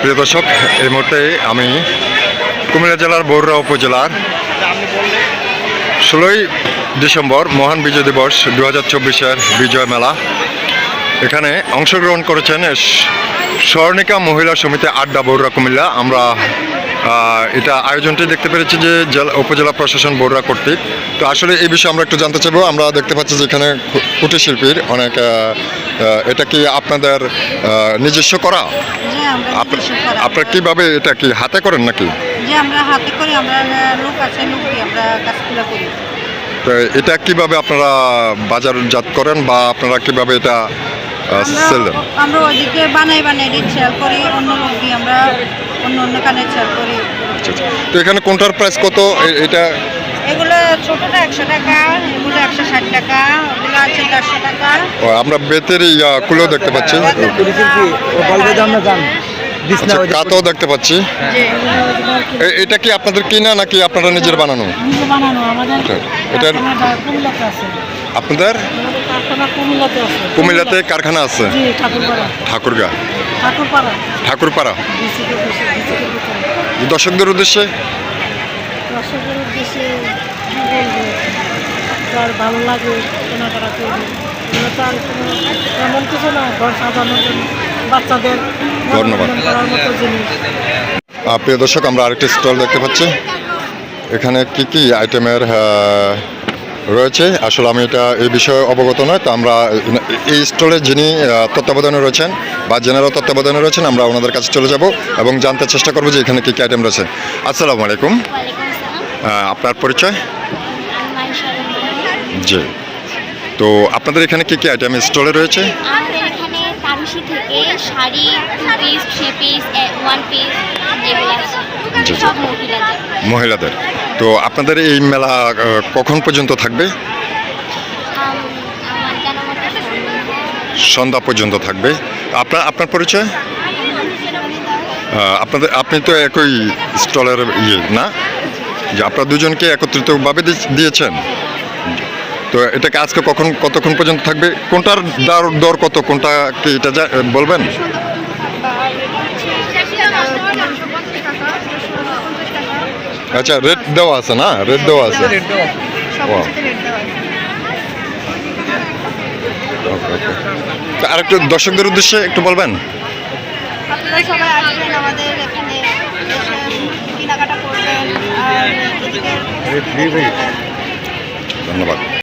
প্রিয় দর্শক, এই মুহূর্তে আমি কুমিল্লা জেলার বরুড়া উপজেলার ষোলোই ডিসেম্বর মহান বিজয় দিবস দু হাজার চব্বিশের বিজয় মেলা। এখানে অংশগ্রহণ করেছেন স্বর্ণিকা মহিলা সমিতি আড্ডা বরুড়া কুমিল্লা। আমরা এটা আয়োজনটি দেখতে পেরেছি যে জেলা উপজেলা প্রশাসন বরুড়া কর্তৃক। তো আসলে এই বিষয়ে আমরা একটু জানতে চাইব। আমরা দেখতে পাচ্ছি যে এখানে কুটিরশিল্পীর অনেক এটা কি আপনাদের নিজস্ব করা? আপনার কীভাবে এটা কি হাতে করেন নাকি? আমরা হাতে করি আমরা লোক আছে লোক আমরা কাজগুলো করি। তো এটা কীভাবে আপনারা বাজারজাত করেন বা আপনারা কীভাবে এটা আমরা সেল আমরা ওইদিকে বানাই বানাই সেল করি অন্য লোক দিয়ে আমরা অন্য অন্য কানে করি। আচ্ছা, আচ্ছা। তো এখানে কোনটার প্রাইস কত? এটা এগুলো ছোটটা একশো টাকা এগুলো একশো ষাট টাকা ওগুলো আছে চারশো টাকা। ও, আমরা বেতের ইয়া কুলো দেখতে পাচ্ছি। ও বলবে যে আমরা যান বিছনা আচ্ছা, কাতও দেখতে পাচ্ছি। এটা কি আপনাদের কিনা নাকি আপনারা নিজের বানানো? আছে। আপনাদের? কুমিল্লাতে আছে। কুমিল্লাতে কারখানা আছে? ঠাকুরগা। ঠাকুরপাড়া। দর্শকদের উদ্দেশ্যে? দর্শকের উদ্দেশ্যে যার ভালো লাগে কেনাকাটা করবে এগুলো কোনো এমন কিছু না ঘর সাজানোর জন্য বাচ্চাদের ধন্যবাদ। করার মতো জিনিস। প্রিয় দর্শক আমরা আরেকটি স্টল দেখতে পাচ্ছি। এখানে কি কি আইটেমের রয়েছে। আসলে আমি এটা এই বিষয়ে অবগত নয় তো আমরা এই স্টলে যিনি তত্ত্বাবধানে রয়েছেন বা জেনারেল তত্ত্বাবধানে রয়েছেন আমরা ওনাদের কাছে চলে যাব এবং জানতে চেষ্টা করব যে এখানে কী কী আইটেম রয়েছে। আসসালামু আলাইকুম। আপনার পরিচয়। জি। তো আপনাদের এখানে কী কী আইটেম স্টলে রয়েছে? আমাদের থেকে sari two piece three piece one piece এগুলো আছে। জি, জি। সব মহিলাদের। মহিলাদের। তো আপনাদের এই মেলা কখন পর্যন্ত থাকবে? সন্ধ্যা। পর্যন্ত। থাকবে। আপনার আপনার পরিচয়? আপনাদের আপনি তো একই স্টলের ইয়ে না? যে আপনারা দুজনকে একত্রিতভাবে দিয়েছেন। তো এটাকে আজকে কখন কতক্ষণ পর্যন্ত থাকবে? কোনটার দর দর কত? কোনটা কি এটা যা- বলবেন? আচ্ছা রেড দেওয়া আছে না? রেড দেওয়া আছে? আর একটু দর্শকদের উদ্দেশ্যে একটু বলবেন? আপনারা সবাই আসবেন আমাদের এখানে কেনাকাটা করবেন ধন্যবাদ।